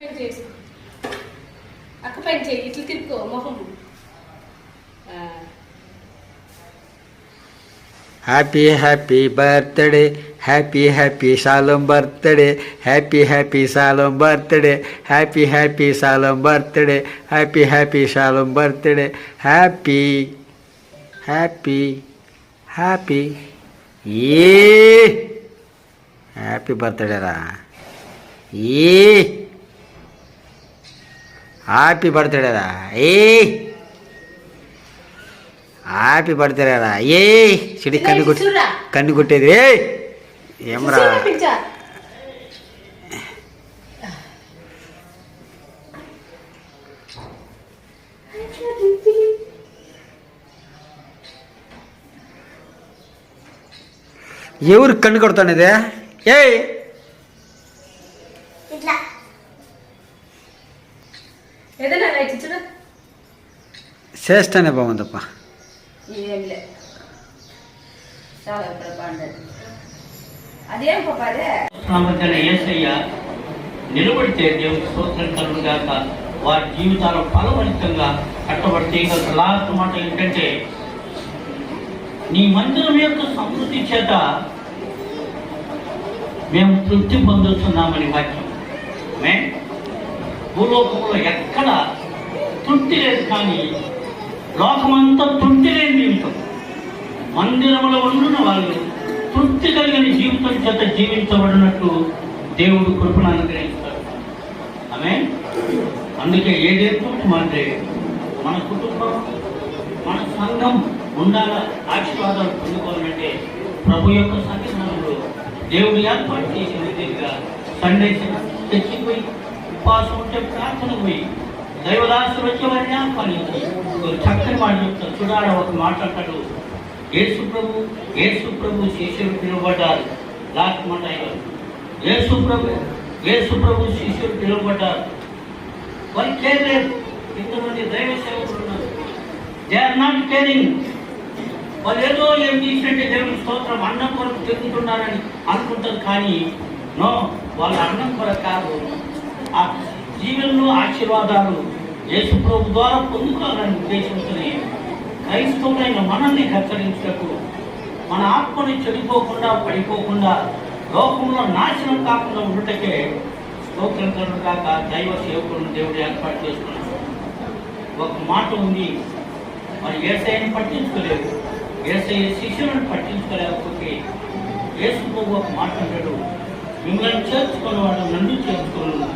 పైన చేసి అక్క పైన చేయి ఇట్లా తిప్పుకో మొహం ఆ, happy happy birthday happy happy సాలం birthday happy happy సాలం బర్త్డే హ్యాపీ హ్యాపీ సాలం బర్త్డే హ్యాపీ హ్యాపీ సాలం బర్త్డే హ్యాపీ హ్యాపీ హ్యాపీ ఏ హ్యాపీ బర్త్డే రా ఏ హ్యాపీ బర్త్డే రా ఏ! హ్యాపీ బర్త్డే రా ఏ సిడి కన్ను కొట్టి. కన్ను కొట్టేది. ఏ! ఏమరా? ఎవరు కన్ను కొడతానేది? ఏ! ఏదైనా లైట్ చూడు. చేస్తానే బాగుందప్ప. ఏం లే చాలా ఇప్పుడు బాగుండదు అదేం పాప అదే? సామర్థ్యాల ఏసయ్య నిలబడితే దేవుని స్తోత్రం కలుగు గాక వారి జీవితాలు ఫలవంతంగా కట్టబడితే ఇక లాస్ట్ మాట ఏంటంటే నీ మందిరం యొక్క సమృద్ధి చేత మేము తృప్తి పొందుతున్నామని వాక్యం. మే భూలోకంలో ఎక్కడ తృప్తి లేదు కానీ లోకమంతా తృప్తి లేని జీవితం. మందిరంలో ఉండున్న వాళ్ళు తృప్తి కలిగిన జీవితం చేత జీవించబడినట్టు దేవుడు కృపను అనుగ్రహిస్తాడు ఆమె అందుకే ఏదైతే అంటే మన కుటుంబం మన సంఘం ఉండాల ఆశీర్వాదాలు పొందుకోవాలంటే ప్రభు యొక్క సన్నిధానంలో దేవుడు ఏర్పాటు చేసిన విధంగా సండే తెచ్చిపోయి ఉపవాసం ఉంటే ప్రార్థన పోయి దైవదాసులు వచ్చేవారిని ఆహ్వానించి. ఒక చక్కని మాట చెప్తారు. చూడాలి ఒక మాట్లాడతాడు యేసు ప్రభు యేసు ప్రభు శిష్యులు పిలువబడ్డారు. లాస్ట్ మాట అయ్యారు యేసు ప్రభు యేసు ప్రభు శిష్యులు పిలువబడ్డారు. వాళ్ళు కేర్ లేదు. ఇంతమంది దైవ సేవకులు ఉన్నారు. దే ఆర్ నాట్ కేరింగ్ వాళ్ళు ఏదో ఏం చేసినట్టే దేవుని స్తోత్రం అన్నం కొరకు తిరుగుతున్నారని అనుకుంటారు కానీ నో వాళ్ళ అన్నం కొరకు కాదు. ఆ జీవనంలో ఆశీర్వాదాలు యేసు ప్రభు ద్వారా పొందుకోవాలని ఉద్దేశించుకుని క్రైస్తవులైన మనల్ని హెచ్చరించటకు మన ఆత్మని చెడిపోకుండా పడిపోకుండా లోకంలో నాశనం కాకుండా ఉండటకే స్తోత్రం కాక దైవ సేవకులను దేవుడు ఏర్పాటు చేసుకున్నాడు. ఒక మాట ఉంది. మరి ఏసైని పట్టించుకోలేదు ఏసఐ శిష్యులను పట్టించుకోలేకపోతే యేసు ప్రభు ఒక మాట అంటాడు. మిమ్మల్ని చేర్చుకున్నవాడు నన్ను చేర్చుకోను